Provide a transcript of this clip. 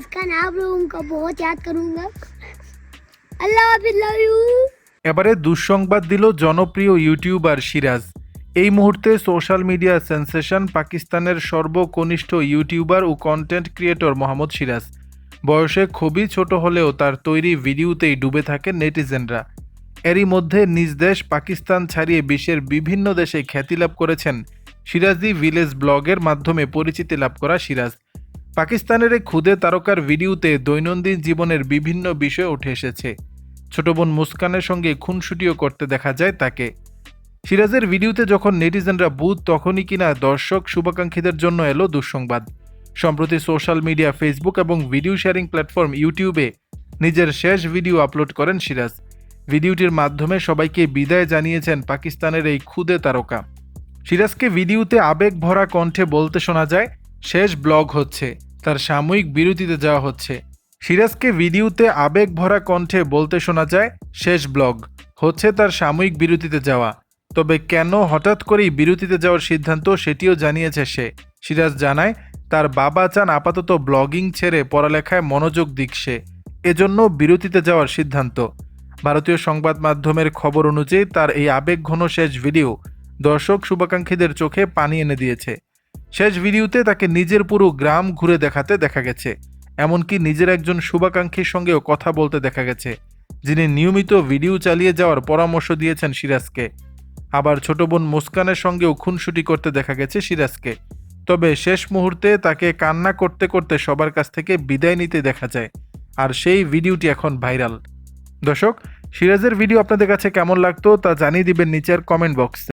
मुस्कान आप लोगों का बहुत याद करूंगा अल्लाह हाफिज लव यू এবারে দুঃসংবাদ দিল জনপ্রিয় ইউটিউবার সিরাজ এই মুহূর্তে সোশ্যাল মিডিয়া সেন্সেশন পাকিস্তানের সর্বকনিষ্ঠ ইউটিউবার ও কন্টেন্ট ক্রিয়েটর মোহাম্মদ সিরাজ বয়সে খুবই ছোট হলেও তার তৈরি ভিডিওতেই ডুবে থাকে নেটিজেনরা এরই মধ্যে নিজ দেশ পাকিস্তান ছাড়িয়ে বিশ্বের বিভিন্ন দেশে খ্যাতি লাভ করেছেন সিরাজি ভিলেজ ব্লগের মাধ্যমে পরিচিতি লাভ করা সিরাজ পাকিস্তানের এই ক্ষুদে তারকার ভিডিওতে দৈনন্দিন জীবনের বিভিন্ন বিষয় উঠে এসেছে। ছোট বোন মুস্কানের সঙ্গে খুনসুটিও করতে দেখা যায় তাকে। সিরাজের ভিডিওতে যখন নেটিজেনরা বুথ তখনই কিনা দর্শক শুভাকাঙ্ক্ষীদের জন্য এলো দুঃসংবাদ। সম্প্রতি সোশ্যাল মিডিয়া, ফেসবুক এবং ভিডিও শেয়ারিং প্ল্যাটফর্ম ইউটিউবে নিজের শেষ ভিডিও আপলোড করেন সিরাজ। ভিডিওটির মাধ্যমে সবাইকে বিদায় জানিয়েছেন পাকিস্তানের এই ক্ষুদে তারকা। সিরাজকে ভিডিওতে আবেগ ভরা কণ্ঠে বলতে শোনা যায় শেষ ব্লগ হচ্ছে, তার সাময়িক বিরতিতে যাওয়া হচ্ছে। সিরাজকে ভিডিওতে আবেগ ভরা কণ্ঠে বলতে শোনা যায়, শেষ ব্লগ হচ্ছে তার সাময়িক বিরতিতে যাওয়া। তবে কেন হঠাৎ করেই বিরতিতে যাওয়ার সিদ্ধান্ত সেটিও জানিয়েছে সে। সিরাজ জানায়, তার বাবা চান আপাতত ব্লগিং ছেড়ে পড়ালেখায় মনোযোগ দিক সে। এজন্য বিরতিতে যাওয়ার সিদ্ধান্ত। ভারতীয় সংবাদ মাধ্যমের খবর অনুযায়ী তার এই আবেগঘন শেষ ভিডিও দর্শক শুভাকাঙ্ক্ষীদের চোখে পানি এনে দিয়েছে। শেষ ভিডিওতে তাকে নিজের পুরো গ্রাম ঘুরে দেখাতে দেখা গেছে। এমনকি নিজের একজন শুভাকাঙ্ক্ষীর সঙ্গেও কথা বলতে দেখা গেছে, যিনি নিয়মিত ভিডিও চালিয়ে যাওয়ার পরামর্শ দিয়েছেন সিরাজকে। আবার ছোট বোন মুস্কানের সঙ্গেও খুনসুটি করতে দেখা গেছে সিরাজকে। তবে শেষ মুহূর্তে তাকে কান্না করতে করতে সবার কাছ থেকে বিদায় নিতে দেখা যায়, আর সেই ভিডিওটি এখন ভাইরাল। দর্শক, সিরাজের ভিডিও আপনাদের কাছে কেমন লাগতো তা জানিয়ে দিবেন নিচের কমেন্ট বক্সে।